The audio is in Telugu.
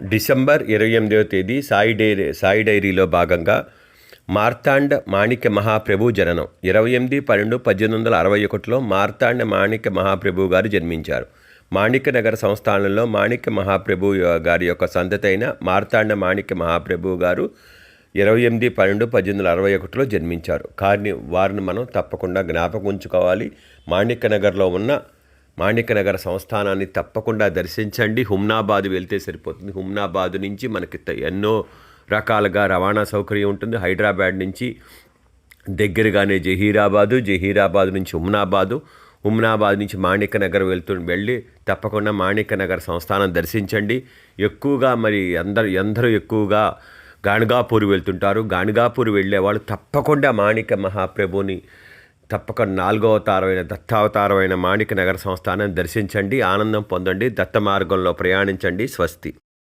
డిసెంబర్ ఇరవై ఎనిమిదవ తేదీ సాయి డైరీ సాయి డైరీలో భాగంగా మార్తాండ మాణిక్య మహాప్రభు జననం. ఇరవై ఎనిమిది పన్నెండు పద్దెనిమిది వందల అరవై ఒకటిలో మార్తాండ మాణిక్య మహాప్రభు గారు జన్మించారు. మాణిక్య నగర సంస్థానంలో మాణిక్య మహాప్రభు గారి యొక్క సంతతి అయిన మార్తాండ మాణిక్య మహాప్రభు గారు ఇరవై ఎనిమిది పన్నెండు పద్దెనిమిది వందల అరవై ఒకటిలో జన్మించారు. కానీ వారిని మనం తప్పకుండా జ్ఞాపకం ఉంచుకోవాలి. మాణిక్య నగర్లో ఉన్న మాణిక్యనగర సంస్థానాన్ని తప్పకుండా దర్శించండి. హుమ్నాబాద్ వెళ్తే సరిపోతుంది. హుమ్నాబాద్ నుంచి మనకి త- ఎన్నో రకాలుగా రవాణా సౌకర్యం ఉంటుంది. హైదరాబాద్ నుంచి దగ్గరగానే జహీరాబాదు జహీరాబాద్ నుంచి హుమ్నాబాదు హుమ్నాబాద్ నుంచి మాణిక్యనగర్ వెళ్తూ వెళ్ళి తప్పకుండా మాణిక్యనగర్ సంస్థానం దర్శించండి. ఎక్కువగా మరి అందరు అందరూ ఎక్కువగా గాణగాపూర్ వెళ్తుంటారు. గాణగాపూర్ వెళ్ళే వాళ్ళు తప్పకుండా మాణిక్య మహాప్రభుని తప్పకుండా నాలుగో అవతారమైన దత్తావతారమైన మాణిక నగర సంస్థానాన్ని దర్శించండి ఆనందం పొందండి దత్త మార్గంలో ప్రయాణించండి స్వస్తి.